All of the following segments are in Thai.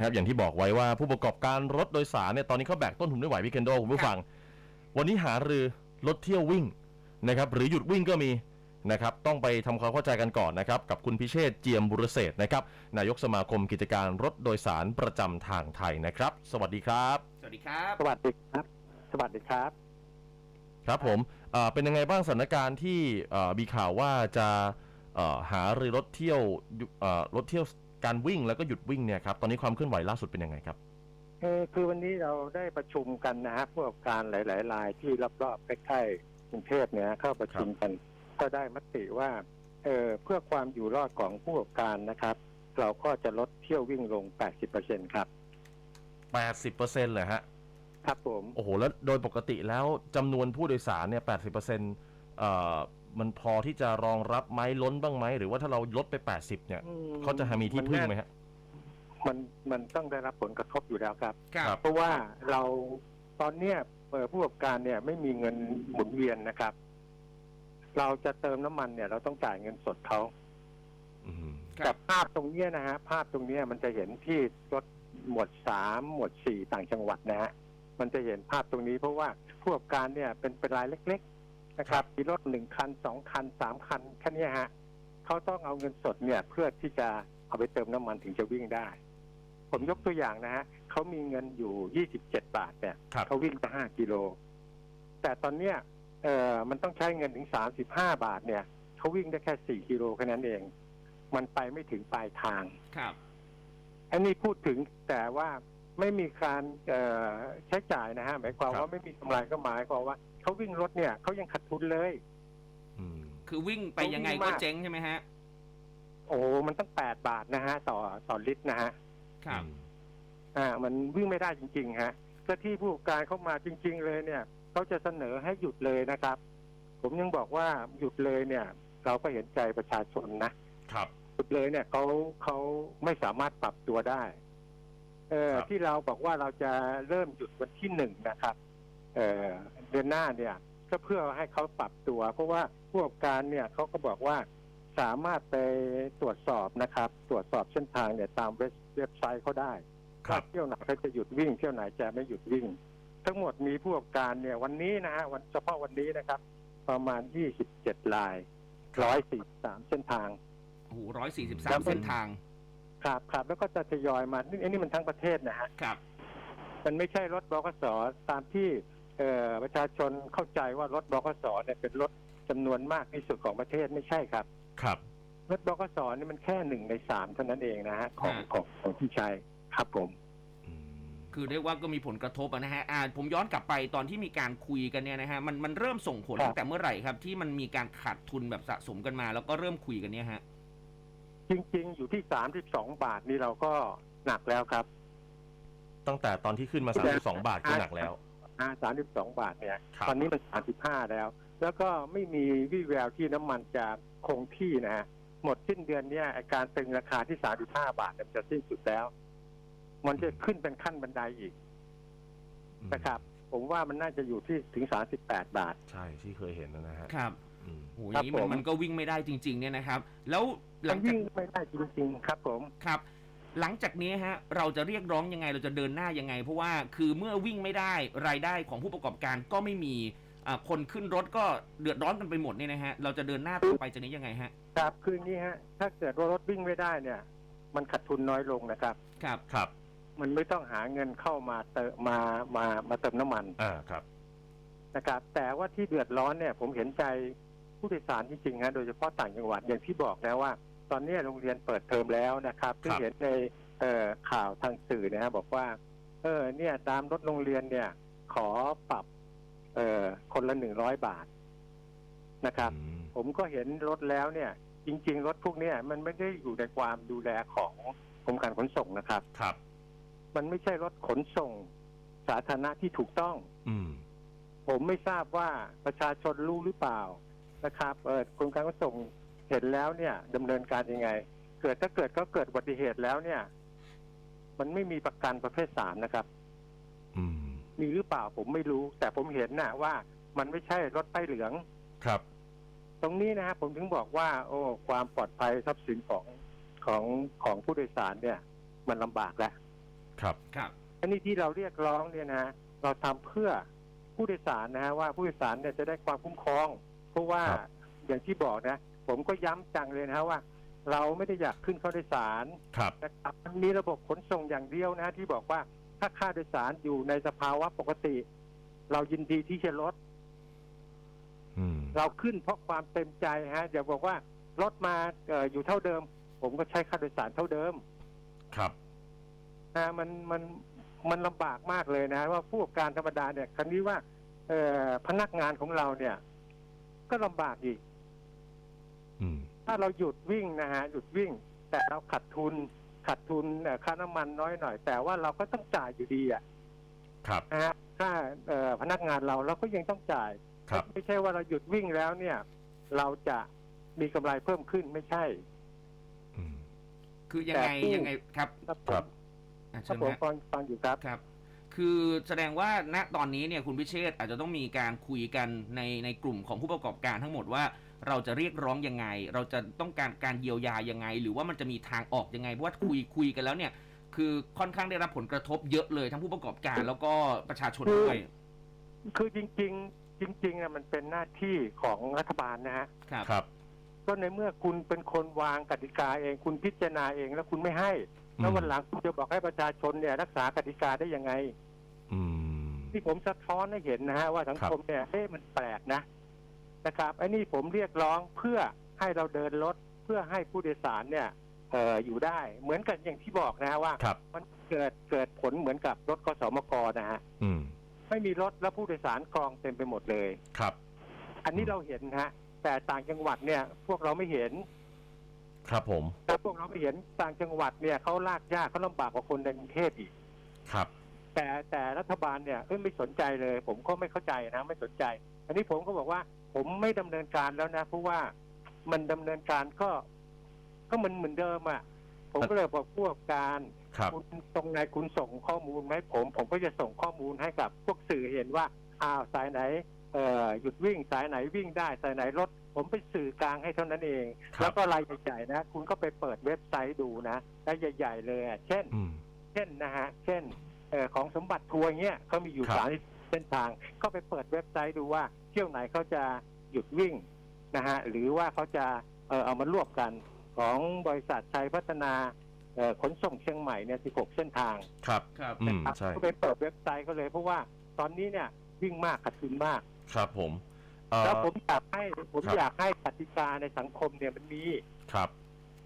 นะครับอย่างที่บอกไว้ว่าผู้ประกอบการรถโดยสารเนี่ยตอนนี้เขาแบกต้นทุนไม่ไหวพี่เคนโดคุณผู้ฟัง วันนี้หารือรถเที่ยววิ่งนะครับหรือหยุดวิ่งก็มีนะครับต้องไปทำความเข้าใจกันก่อนนะครับกับคุณพิเชษฐ์เจียมบุรเศรษฐ์นะครับนายกสมาคมกิจการรถโดยสารประจำทางไทยนะครับ สวัสดีครับ สวัสดีครับ สวัสดีครับ สวัสดีครับ ครับผมเอ่อเป็นยังไงบ้างสถานการณ์ที่เอ่อมีข่าวว่าจะเอ่อหารือรถเที่ยวยุเอ่อรถเที่ยว การวิ่งแล้วก็หยุดวิ่งเนี่ยครับตอนนี้ความเคลื่อนไหวล่าสุดเป็นยังไงครับ เออคือวันนี้เราได้ประชุมกันนะฮะผู้ประกอบการหลายๆรายที่รอบๆใกล้ๆกรุงเทพเนี่ยเข้าประชุมกัน ก็ได้มติว่าเออเพื่อความอยู่รอดของผู้ประกอบการนะครับ เราก็จะลดเที่ยววิ่งลง 80%ครับ 80%เลยฮะครับผม โอ้โหแล้วโดยปกติแล้วจำนวนผู้โดยสารเนี่ย 80%เอ่อ มันพอที่จะรองรับไหมล้นบ้างไหมหรือว่าถ้าเราลดไป 80 เนี่ยอืเขาจะมีที่พึ่งไหมฮะ มันมันต้องได้รับผลกระทบอยู่แล้วครับ ครับครับเพราะว่าเราตอนเนี้ยเอ่อผู้ประกอบการเนี่ยไม่มีเงินหมุนเวียนนะครับ เราจะเติมน้ำมันเนี่ย เราต้องจ่ายเงินสดเขาอืมครับ แต่ภาพตรงเนี้ยนะฮะภาพตรงเนี้ยมันจะเห็นที่รถหมวดสามหมวดสี่ต่างจังหวัดนะฮะมันจะเห็นภาพตรงนี้เพราะว่าผู้ประกอบการเนี่ยเป็นเป็นรายเล็กๆ นะครับ มีรถหนึ่งคันสองคันสามคันแค่เนี้ยฮะเขาต้องเอาเงินสดเนี่ยเพื่อที่จะเอาไปเติมน้ำมันถึงจะวิ่งได้ ผมยกตัวอย่างนะฮะเขามีเงินอยู่ยี่สิบเจ็ดบาทเนี่ยครับเขาวิ่งไปห้ากิโล แต่ตอนเนี้ยเออมันต้องใช้เงินถึงสามสิบห้าบาทเนี่ยเขาวิ่งได้แค่สี่กิโลแค่นั้นเอง มันไปไม่ถึงปลายทางครับอันนี้พูดถึงแต่ว่าไม่มีการเอ่อใช้จ่ายนะฮะหมายความครับว่าไม่มีกำไรก็หมายความว่า เขาวิ่งรถเนี่ยเขายังขาดทุนเลย อืม คือวิ่งไปยังไงต้องวิ่งก็มากเจ๊งใช่ไหมฮะ โอ้มันตั้งแปดบาทนะฮะต่อต่อลิตรนะฮะครับอ่า มันวิ่งไม่ได้จริง ๆ ฮะก็ที่ผู้ประกอบการเข้ามาจริง ๆ เลยเนี่ยเขาจะเสนอให้หยุดเลยนะครับ ผมยังบอกว่าหยุดเลยเนี่ย เราก็เห็นใจประชาชนนะครับสุดเลยเนี่ยเขาเขาไม่สามารถปรับตัวได้ เออครับที่เราบอกว่าเราจะเริ่มหยุดวันที่หนึ่งนะครับ เออ เดือนหน้าเนี่ยก็เพื่อให้เขาปรับตัว เพราะว่าผู้ประกอบการเนี่ยเขาก็บอกว่าสามารถไปตรวจสอบนะครับ ตรวจสอบเส้นทางเนี่ยตามเว็บเว็บไซต์เขาได้ครับว่าเที่ยวไหนเขาจะหยุดวิ่งเที่ยวไหนจะไม่หยุดวิ่ง ทั้งหมดมีผู้ประกอบการเนี่ยวันนี้นะฮะวันเฉพาะวันนี้นะครับ ประมาณ27ราย143เส้นทางโอ้โหร้อยสี่สิบครัสามบเส้นทาง ครับครับแล้วก็จะทยอยมานี่อันนี้มันทั้งประเทศนะฮะครับ มันไม่ใช่รถบกสตามที่เอ่อ ประชาชนเข้าใจว่ารถบกสเนี่ยเป็นรถจำนวนมากที่สุดของประเทศไม่ใช่ครับ ครับรถบกสนี่มันแค่หนึ่งในสามเท่านั้นเองนะฮะของฮะของของที่ใช้ครับผมอืมคือเรียกว่าก็มีผลกระทบอะนะฮะอ่าผมย้อนกลับไปตอนที่มีการคุยกันเนี่ยนะฮะมันมันเริ่มส่งผลครับตั้งแต่เมื่อไหร่ครับ ที่มันมีการขาดทุนแบบสะสมกันมา แล้วก็เริ่มคุยกันเนี่ยฮะ จริง ๆ อยู่ที่สามสิบสองบาทนี่เราก็หนักแล้วครับ ตั้งแต่ตอนที่ขึ้นมา32บาทก็หนักแล้ว อ่าสามสิบสองบาทเนี่ย ครับ ตอนนี้มันสามสิบห้าแล้ว แล้วก็ไม่มีวี่แววที่น้ำมันจะคงที่นะฮะ หมดสิ้นเดือนเนี่ยไอ้การตึงราคาที่สามสิบห้าบาทเนี่ยมันจะสิ้นสุดแล้ว มันจะขึ้นเป็นขั้นบันไดอีกนะครับ ผมว่ามันน่าจะอยู่ที่ถึงสามสิบแปดบาท ใช่ที่เคยเห็นนะฮะครับอืมโอ้โหอครัย่าบงนี้มันผมมันก็วิ่งไม่ได้จริง ๆ เนี่ยนะครับ แล้วหมัลันงจากวิ่งไม่ได้จริงๆครับผม ครับ หลังจากนี้ฮะเราจะเรียกร้องยังไงเราจะเดินหน้ายังไง เพราะว่าคือเมื่อวิ่งไม่ได้รายได้ของผู้ประกอบการก็ไม่มีอ่าคนขึ้นรถก็เดือดร้อนกันไปหมดเนี่ยนะฮะเราจะเดินหน้าต่อไปจากนี้ยังไงฮะครับคืนนี้ฮะถ้าเกิดว่ารถวิ่งไม่ได้เนี่ย มันขาดทุนน้อยลงนะครับ ครับครับ มันไม่ต้องหาเงินเข้ามาเติมมามามาเติมน้ำมันอ่าครับนะครับ แต่ว่าที่เดือดร้อนเนี่ย ผมเห็นใจผู้โดยสารจริงๆฮะโดยเฉพาะต่างจังหวัดอย่างที่บอกนะว่า ตอนนี้โรงเรียนเปิดเทอมแล้วนะครับคที่รับเห็นในเอ่อข่าวทางสื่อนะฮะบอกว่า เออ เนี่ยตามรถโรงเรียนเนี่ย ขอปรับ เอ่อคนละหนึ่งร้อยบาทนะครับอืมผมก็เห็นรถแล้วเนี่ย จริง ๆ รถพวกเนี้ยมันไม่ได้อยู่ในความดูแลของกรมการขนส่งนะครับครับ มันไม่ใช่รถขนส่งสาธารณะที่ถูกต้อง อืมผมไม่ทราบว่าประชาชนรู้หรือเปล่านะครับเออกรมการขนส่ง เห็นแล้วเนี่ยดำเนินการยังไง เกิดถ้าเกิดเขาเกิดอุบัติเหตุแล้วเนี่ย มันไม่มีประกันประเภทสามนะครับ อืม มีหรือเปล่าผมไม่รู้ แต่ผมเห็นนะว่ามันไม่ใช่รถป้ายเหลือง ครับ ตรงนี้นะฮะผมถึงบอกว่า โอ้ ความปลอดภัยทรัพย์สินของของของผู้โดยสารเนี่ย มันลำบากแล้วครับครับอันนี้ที่เราเรียกร้องเนี่ยนะเราทำเพื่อผู้โดยสารนะฮะว่าผู้โดยสารเนี่ยจะได้ความคุ้มครอง เพราะว่าครับอย่างที่บอกนะ ผมก็ย้ำจังเลยนะฮะว่า เราไม่ได้อยากขึ้นเข้าโดยสารครับนะครับมันมีระบบขนส่งอย่างเดียวนะฮะที่บอกว่าถ้าค่าโดยสารอยู่ในสภาวะปกติ เรายินดีที่จะลด อืม เราขึ้นเพราะความเต็มใจฮะอย่าบอกว่ารถมาเอออยู่เท่าเดิม ผมก็ใช้ค่าโดยสารเท่าเดิม ครับ นะมันมันมันลำบากมากเลยนะ ว่าผู้ประกอบการธรรมดาเนี่ยครั้นี้ว่า เอ่อพนักงานของเราเนี่ย ก็ลำบากอีกอืม ถ้าเราหยุดวิ่งนะฮะหยุดวิ่ง แต่เราขัดทุนขัดทุนเอ่อค่าน้ำมันน้อยหน่อย แต่ว่าเราก็ต้องจ่ายอยู่ดีอะครับนะฮะค่าเอ่อพนักงานเราเราก็ยังต้องจ่ายครับไม่ใช่ว่าเราหยุดวิ่งแล้วเนี่ย เราจะมีกำไรเพิ่มขึ้นไม่ใช่อืมคือยังไงแต่ผู้ยังไงครับ ครับผครัมบอะครัเชิบญผมฮะฟังฟังอยู่ครับครับ คือแสดงว่าณตอนนี้เนี่ยคุณพิเชษฐ์อาจจะต้องมีการคุยกันในในกลุ่มของผู้ประกอบการทั้งหมดว่า เราจะเรียกร้องยังไง เราจะต้องการการเยียวยายังไง หรือว่ามันจะมีทางออกยังไงเพราะว่าคุยคุยกันแล้วเนี่ยคือค่อนข้างได้รับผลกระทบเยอะเลยทั้งผู้ประกอบการแล้วก็ประชาชนด้วย คือจริง ๆ จริงๆอะมันเป็นหน้าที่ของรัฐบาลนะฮะครับครับ ก็ในเมื่อคุณเป็นคนวางกติกาเอง คุณพิจารณาเองแล้วคุณไม่ให้ แล้ววันหลังคุณจะบอกให้ประชาชนเนี่ย รักษากติกาได้ยังไง อืมที่ผมสะท้อนให้เห็นนะฮะว่าสังคมเนี่ยเอ๊ะมันแปลกนะ นะครับไอ้นี่ผมเรียกร้องเพื่อให้เราเดินรถเพื่อให้ผู้โดยสารเนี่ยเอออยู่ได้เหมือนกันอย่างที่บอกนะฮะว่าครับ มันเกิดเกิดผลเหมือนกับรถกสมกนะฮะอืมไม่มีรถแล้วผู้โดยสารกองเต็มไปหมดเลย ครับ อันนี้เราเห็นฮะ แต่ต่างจังหวัดเนี่ย พวกเราไม่เห็นครับผมแต่พวกเราไม่เห็นต่างจังหวัดเนี่ยเขาลากยากเขาลำบากกว่าคนในกรุงเทพอีก ครับ แต่แต่รัฐบาลเนี่ยเอ้ยไม่สนใจเลย ผมก็ไม่เข้าใจนะ ไม่สนใจ อันนี้ผมก็บอกว่า ผมไม่ดำเนินการแล้วนะเพราะว่ามันดำเนินการก็ ก็เหมือนเหมือนเดิมอะ ผมก็เลยบอกพวกการครับคุณตรงไหนคุณส่งข้อมูลไหมาให้ผม ผมก็จะส่งข้อมูลให้กับ พวกสื่อเห็นว่าอ้าวสายไหนเอ่อหยุดวิ่งสายไหนวิ่งได้สายไหนรถผมเป็นสื่อกลางให้เท่านั้นเองครับแล้วก็รายใหญ่ๆนะ คุณก็ไปเปิดเว็บไซต์ดูนะรายใหญ่ ๆ เลยอะเช่นอืมเช่นนะฮะ เช่นเออของสมบัติทัวร์เงี้ยเขามีอยู่ครับสาม เส้นทางก็ไปเปิดเว็บไซต์ดูว่าเที่ยวไหนเขาจะหยุดวิ่งนะฮะหรือว่าเขาจะเออเอามารวบกันของบริษัทชัยพัฒนาเอ่อขนส่งเชียงใหม่เนี่ย 16 เส้นทาง ครับครับอืมนะครับใช่ก็ไปเปิดเว็บไซต์เขาเลย เพราะว่าตอนนี้เนี่ยวิ่งมากขาดทุนมาก ครับผมเอ่อแล้วผมอยากให้ผมครับอยากให้กติกาในสังคมเนี่ยมันมีครับ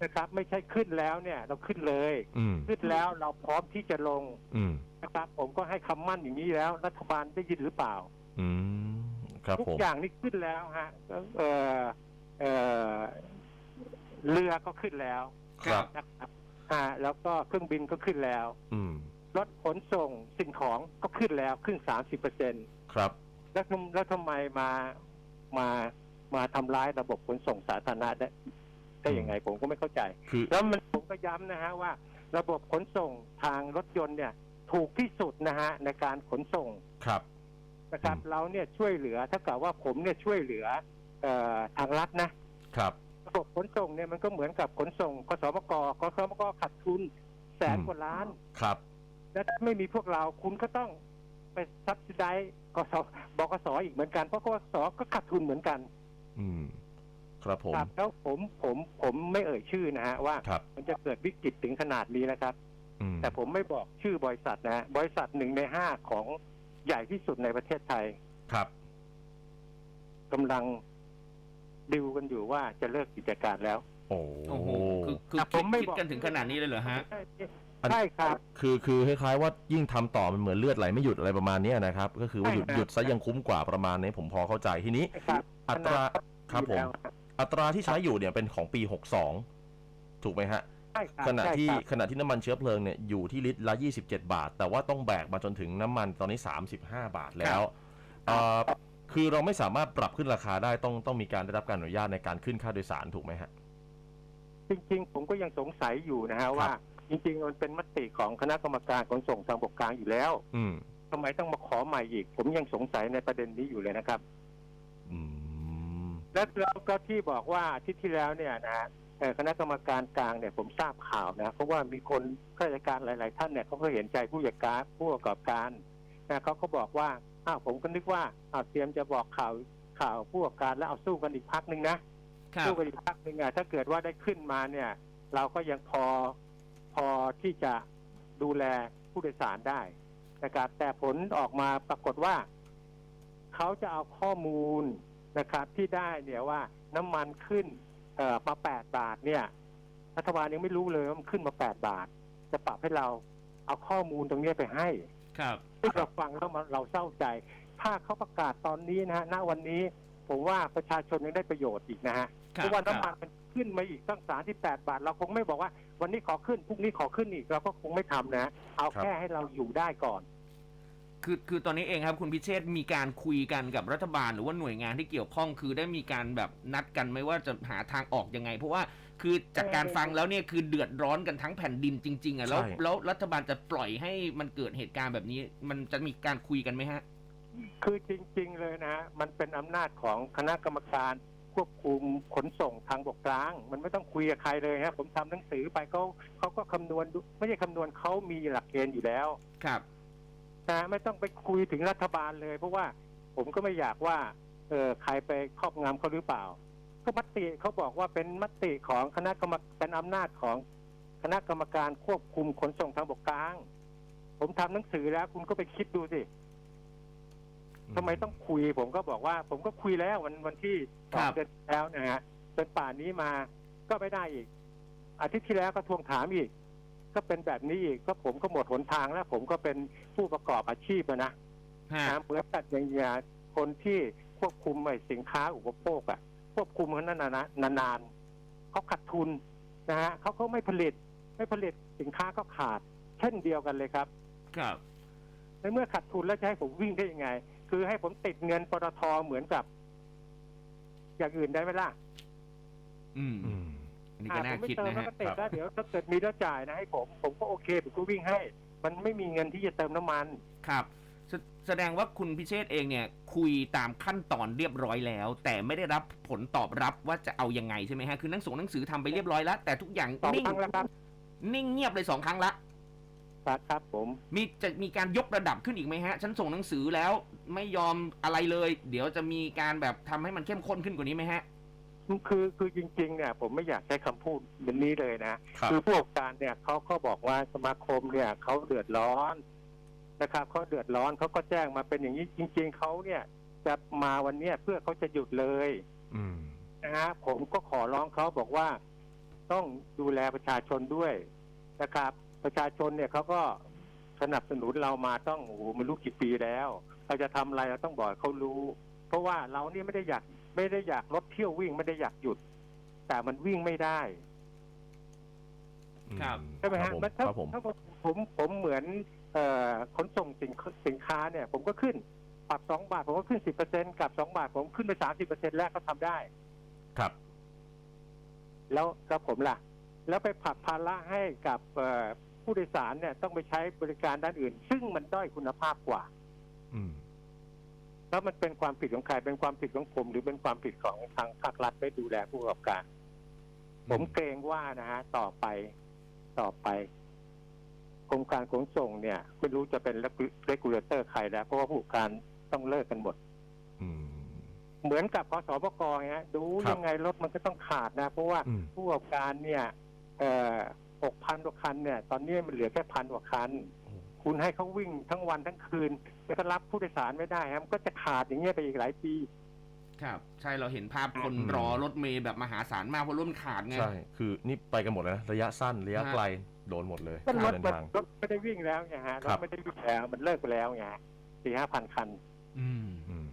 นะครับ ไม่ใช่ขึ้นแล้วเนี่ย เราขึ้นเลยอืมขึ้นแล้วเราพร้อมที่จะลง อืม นะครับ ผมก็ให้คำมั่นอย่างนี้แล้ว รัฐบาลได้ยินหรือเปล่า อืมครับทุกผมอย่างนี่ขึ้นแล้วฮะเออเออเรือก็ขึ้นแล้วครับนะครับอ่าแล้วก็เครื่องบินก็ขึ้นแล้ว อืมรถขนส่งสิ่งของก็ขึ้นแล้วขึ้นสามสิบเปอร์เซ็นครับ แล้วทำแล้วทำไมมามามาทำร้ายระบบขนส่งสาธารณะได้ได้ยังไงผมก็ไม่เข้าใจคือแล้วมันผมก็ย้ำนะฮะว่า ระบบขนส่งทางรถยนต์เนี่ย ถูกที่สุดนะฮะในการขนส่งครับ นะครับอืมเราเนี่ยช่วยเหลือถ้ากับว่าผมเนี่ยช่วยเหลือเอ่อทางรัฐนะครับระบบขนส่งเนี่ยมันก็เหมือนกับขนส่งกสมกกสมกขาดทุนแสนอืมกว่าล้านครับและถ้าไม่มีพวกเราคุณก็ต้องไปซับซิไดกสบกสอีกเหมือนกันเพราะกสก็ขาดทุนเหมือนกัน อืม ครับผมครับแล้วผมผมผมไม่เอ่ยชื่อนะฮะว่าครับมันจะเกิดวิกฤตถึงขนาดนี้นะครับอืม แต่ผมไม่บอกชื่อบริษัทนะฮะบริษัทหนึ่งในห้าของใหญ่ที่สุดในประเทศไทยครับกำลังดิวกันอยู่ว่าจะเลิกกิจการแล้ว โอ้โอ้โหคือคืออะผคิดมไม่คิดบอก กันถึงขนาดนี้เลยเหรอฮะ ใช่อันใช่ครับ คือคือคล้ายๆว่ายิ่งทำต่อมันเหมือนเลือดไหลไม่หยุดอะไรประมาณเนี้ยนะครับ ก็คือว่าหยุดใช่ครับ หยุดซะยังคุ้มกว่าประมาณนี้ผมพอเข้าใจทีนี้ ครับอัตราครับผม แล้วอัตราที่ใช้อยู่เนี่ยเป็นของปี 62 ถูกไหมฮะ ใช่ครับขณะใช่ที่ครับ ขณะที่น้ำมันเชื้อเพลิงเนี่ยอยู่ที่ลิตรละ 27 บาท แต่ว่าต้องแบกมาจนถึงน้ำมันตอนนี้ 35 บาทแล้วเอ่อคือเราไม่สามารถปรับขึ้นราคาได้ต้องต้องมีการได้รับการอนุญาตในการขึ้นค่าโดยสารถูกไหมฮะ จริงๆ ผมก็ยังสงสัยอยู่นะฮะว่า จริงๆ มันเป็นมติของคณะกรรมการขนส่งทางบกกลางอยู่แล้วอืมทำไมต้องมาขอใหม่อีก ผมยังสงสัยในประเด็นนี้อยู่เลยนะครับ อืมและแล้วก็ที่บอกว่าอาทิตย์ที่แล้วเนี่ยนะฮะเอ่อ คณะกรรมการกลางเนี่ยผมทราบข่าวนะเพราะว่ามีคนข้าราชการหลาย ๆ ท่านเนี่ยเขาก็เห็นใจผู้จัดการผู้ประกอบการนะเขาก็บอกว่าอ้าวผมก็นึกว่าอ้าวเตรียมจะบอกข่าวข่าวผู้ประกอบการแล้วเอาสู้กันอีกพักหนึ่งนะครับสู้กันอีกพักหนึ่งอะถ้าเกิดว่าได้ขึ้นมาเนี่ย เราก็ยังพอพอที่จะดูแลผู้โดยสารได้นะครับแต่ผลออกมาปรากฏว่าเขาจะเอาข้อมูลนะครับที่ได้เนี่ยว่าน้ำมันขึ้น เอ่อมาแปดบาทเนี่ยรัฐบาลยังไม่รู้เลยว่ามันขึ้นมาแปดบาท จะปรับให้เราเอาข้อมูลตรงเนี้ยไปให้ครับซึ่งเราฟังแล้วมันเราเศร้าใจ ถ้าเขาประกาศตอนนี้นะฮะณวันนี้ ผมว่าประชาชนยังได้ประโยชน์อีกนะฮะครัเพบราะว่าครัน้ำมันบมันขึ้นมาอีกตั้งสามที่แปดบาท เราคงไม่บอกว่า วันนี้ขอขึ้นพรุ่งนี้ขอขึ้นอีกเราก็คงไม่ทำนะ เอาครับแค่ให้เราอยู่ได้ก่อน คือคือตอนนี้เองครับคุณพิเชษมีการคุยกันกับรัฐบาลหรือว่าหน่วยงานที่เกี่ยวข้องคือได้มีการแบบนัดกันไหมว่าจะหาทางออกยังไง เพราะว่าคือจากการฟังแล้วเนี่ยคือเดือดร้อนกันทั้งแผ่นดินจริง ๆอะแล้วใช่ แล้วรัฐบาลจะปล่อยให้มันเกิดเหตุการณ์แบบนี้ มันจะมีการคุยกันไหมฮะ คือจริง ๆ เลยนะฮะมันเป็นอำนาจของคณะกรรมการควบคุมขนส่งทางบกกลาง มันไม่ต้องคุยกับใครเลยฮะผมทำหนังสือไปเขาเขาก็คำนวณดูไม่ใช่คำนวณเขามีหลักเกณฑ์อยู่แล้ว ครับ นะไม่ต้องไปคุยถึงรัฐบาลเลย เพราะว่าผมก็ไม่อยากว่าเออใครไปครอบงำเขาหรือเปล่า ก็มติเขาบอกว่าเป็นมติของคณะกรรมเป็นอำนาจของคณะกรรมการควบคุมขนส่งทางบกกลาง ผมทำหนังสือแล้ว คุณก็ไปคิดดูสิทำไมต้องคุย ผมก็บอกว่า ผมก็คุยแล้ววันวันที่สครัองบเดือนที่แล้วนะฮะเป็นป่านนี้มาก็ไม่ได้อีกอาทิตย์ที่แล้วก็ทวงถามอีก ก็เป็นแบบนี้อีกก็ผมก็หมดหนทางแล้ว ผมก็เป็นผู้ประกอบอาชีพอะนะฮะนะเหมือนกับอย่างเงี้ยคนที่ควบคุมไอ้สินค้าอุปโภคอะควบคุมเขานั้นนะนะนานๆเขาขาดทุนนะฮะเขาก็ไม่ผลิตไม่ผลิตสินค้าก็ขาด เช่นเดียวกันเลยครับครับในเมื่อขาดทุนแล้วจะให้ผมวิ่งได้ยังไง คือให้ผมติดเงินปตทเหมือนกับ อย่างอื่นได้ไหมล่ะ อืม อืมอันนี้อ่าก็ผน่ามไม่คิดเติมนะแล้วฮะก็ติดแล้วเดี๋ยวถ้าเกิดมีแล้วจ่ายนะให้ผมผมก็โอเคผมก็วิ่งให้ มันไม่มีเงินที่จะเติมน้ำมัน ครับแสแสดงว่าคุณพิเชษเองเนี่ย คุยตามขั้นตอนเรียบร้อยแล้ว แต่ไม่ได้รับผลตอบรับว่าจะเอายังไงใช่ไหมฮะคือหนังส่งหนังสือทำไปเรียบร้อยแล้ว แต่ทุกอย่างสองนิ่งครั้งแล้วครับนิ่งเงียบเลยสองครั้งละ ครับครับผมมีจะมีการยกระดับขึ้นอีกไหมฮะ ฉันส่งหนังสือแล้วไม่ยอมอะไรเลย เดี๋ยวจะมีการแบบทำให้มันเข้มข้นขึ้นกว่านี้ไหมฮะ คือคือจริงๆเนี่ยผมไม่อยากใช้คำพูดแบบนี้เลยนะครับคือผู้ประกอบการเนี่ยเขาก็บอกว่าสมาคมเนี่ยเขาเดือดร้อนนะครับเขาเดือดร้อนเขาก็แจ้งมาเป็นอย่างนี้จริง ๆเขาเนี่ยจะมาวันเนี้ยเพื่อเขาจะหยุดเลยอืม นะฮะผมก็ขอร้องเขาบอกว่าต้องดูแลประชาชนด้วยนะครับ ประชาชนเนี่ยเขาก็สนับสนุนเรามาต้องโอ้โหไม่รู้กี่ปีแล้ว เราจะทำอะไรเราต้องบอกให้เขารู้ เพราะว่าเราเนี่ยไม่ได้อยาก ไม่ได้อยากรถเที่ยววิ่งไม่ได้อยากหยุด แต่มันวิ่งไม่ได้ครับใช่ไหมครัฮะบผมมันถ้าครับผมถ้าผมผมผมเหมือนเอ่อขนส่งสินสินค้าเนี่ย ผมก็ขึ้นปรับสองบาทผมก็ขึ้นสิบเปอร์เซ็นกับสองบาทผมขึ้นไปสามสิบเปอร์เซ็นแรกก็ทำได้ ครับ แล้วก็ผมล่ะ แล้วไปผลักภาระให้กับเอ่อผู้โดยสารเนี่ย ต้องไปใช้บริการด้านอื่น ซึ่งมันด้อยคุณภาพกว่า อืม แล้วมันเป็นความผิดของใครเป็นความผิดของผม หรือเป็นความผิดของทางภาครัฐไม่ดูแลผู้ประกอบการ ผมเกรงว่านะฮะต่อไปต่อไปกรมการขนส่งเนี่ยไม่รู้จะเป็นเรกูเลเตอร์ใครแล้ว เพราะว่าผู้ประกอบการต้องเลิกกันหมดอืมเหมือนกับพสบกฮะดูครับยังไงรถมันก็ต้องขาดนะ เพราะว่าอืมผู้ประกอบการเนี่ยเอ่อหกพันกว่าคันเนี่ย ตอนนี้มันเหลือแค่พันกว่าคัน คุณให้เขาวิ่งทั้งวันทั้งคืน แล้วก็รับผู้โดยสารไม่ได้ครับมันก็จะขาดอย่างเงี้ยไปอีกหลายปี ครับ ใช่เราเห็นภาพคนอืม รอรถเมย์แบบมหาศาลมากเพราะรถมันขาดไง ใช่ คือนี่ไปกันหมดแล้วนะระยะสั้นระยะฮะ ไกลโดนหมดเลยก็รถเดินมันทาง รถไม่ได้วิ่งแล้วไงฮะรครัถบ ไม่ได้วิ่งแล้วมันเลิกไปแล้วไงสี่ห้าพันคัน อืม อืม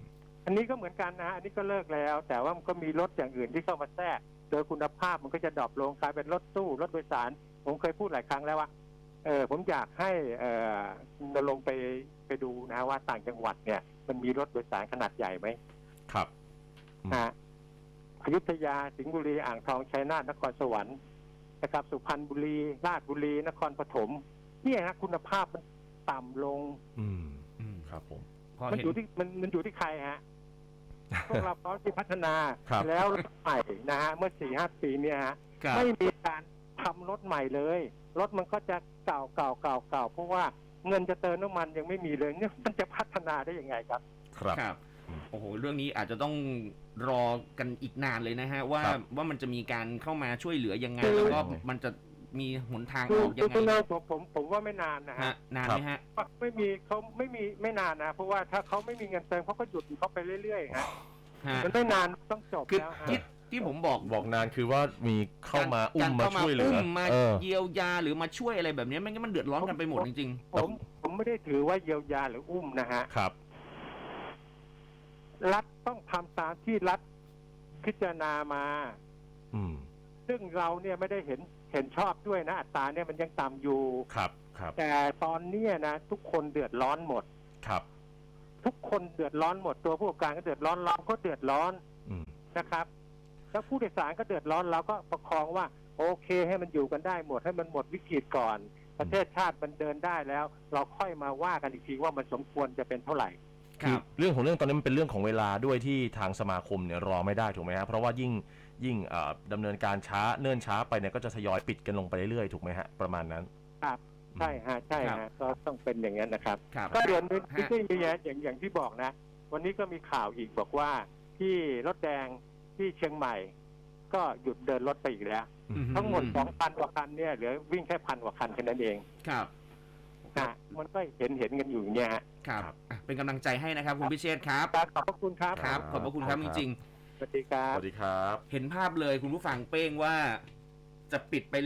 อันนี้ก็เหมือนกันนะฮะอันนี้ก็เลิกแล้ว แต่ว่ามันก็มีรถอย่างอื่นที่เข้ามาแทรกโดยคุณภาพมันก็จะดรอปลงกลายเป็นรถตู้รถโดยสาร ผมเคยพูดหลายครั้งแล้วว่า เออผมอยากให้เออเราลงไปไปดูนะฮะว่าต่างจังหวัดเนี่ย มันมีรถโดยสารขนาดใหญ่ไหมครับอืมนะฮะอยุธยาสิงห์บุรีอ่างทองชัยนาทนครสวรรค์นะครับสุพรรณบุรีราชบุรีนครปฐมเนี่ยฮะคุณภาพมันต่ำลง อืม อืมครับผมพอมันเห็นอยู่ที่มันมันอยู่ที่ใครฮะพวกเราพร้อมที่พัฒนาครับแล้วรถใหม่นะฮะเมื่อสี่ห้าปีเนี่ยฮะครับไม่มีการทำรถใหม่เลย รถมันก็จะ เก่าเก่าเก่าเก่าเพราะว่าเงินจะเติมน้ำมันยังไม่มีเลยเนี่ยมันจะพัฒนาได้ยังไงครับ ครับครับอืมโอ้โหเรื่องนี้อาจจะต้องรอกันอีกนานเลยนะฮะ ว่าครับว่ามันจะมีการเข้ามาช่วยเหลือยังไงคือแล้วก็มันจะมีหนทางคือออกคืยัองไงคุณนายผมผมผมว่าไม่นานนะฮะฮะนานไหมฮะไม่มีเขาไม่มีไม่นานนะเพราะว่าถ้าเขาไม่มีเงินเติมเขาก็หยุดเขาไปเรื่อยๆฮะฮะมันไม่นานต้องจบคือแล้วฮะ ที่ที่ผมบอกบอกนานคือว่ามีเข้ามาอุ้กมรมาเข้ช่วยเหลืออุ้มมาเออเยียวยาหรือมาช่วยอะไรแบบนี้ไม่งั้นมันเดือดร้อนกันไปหมดจริงผมผมไม่ได้ถือว่าเยียวยาหรืออุ้มนะฮะครับ รัฐต้องทำตามที่รัฐพิจารณามา อืม ซึ่งเราเนี่ยไม่ได้เห็นเห็นชอบด้วยนะอัตราเนี่ยมันยังต่ำอยู่ครับ ครับ แต่ตอนเนี้ยนะทุกคนเดือดร้อนหมดครับ ทุกคนเดือดร้อนหมดตัวผู้ประกอบการก็เดือดร้อนเราก็เดือดร้อนอืมนะครับ แล้วผู้โดยสารก็เดือดร้อนเราก็ประคองว่าโอเคให้มันอยู่กันได้หมดให้มันหมดวิกฤตก่อน ประเทศชาติมันเดินได้แล้ว เราค่อยมาว่ากันอีกทีว่ามันสมควรจะเป็นเท่าไหร่ๆคคือรับเรื่องของเรื่องตอนนี้มันเป็นเรื่องของเวลาด้วยที่ทางสมาคมเนี่ยรอไม่ได้ถูกไหมฮะเพราะว่ายิ่งยิ่งเอ่อดำเนินการช้าเนิ่นช้าไปเนี่ยก็จะทยอยปิดกันลงไปเรื่อยๆถูกไหมฮะประมาณนั้นครับใช่ฮะใช่ครัฮะบก็ต้องเป็นอย่างนั้นนะครับครับก็เดือนนึงฮะไม่ใช่มีอย่างอย่างที่บอกนะ วันนี้ก็มีข่าวอีกบอกว่าที่รถแดง ที่เชียงใหม่ ก็หยุดเดินรถไปอีกแล้ว อืม ทั้งหมดสองพันกว่าคันเนี่ยเหลือวิ่งแค่พันกว่าคันแค่นั้นเองครับนะมันก็เห็นเห็นกันอยู่อย่างเงี้ยฮะครับอะเป็นกำลังใจให้นะครับคุณพิเชษครับครับขอบพระคุณครับครับ ขอบพระคุณครับจริง สวัสดีครัสบ วัสดีครับ ๆ เห็นภาพเลยคุณผู้ฟังเป้งว่าจะปิดไป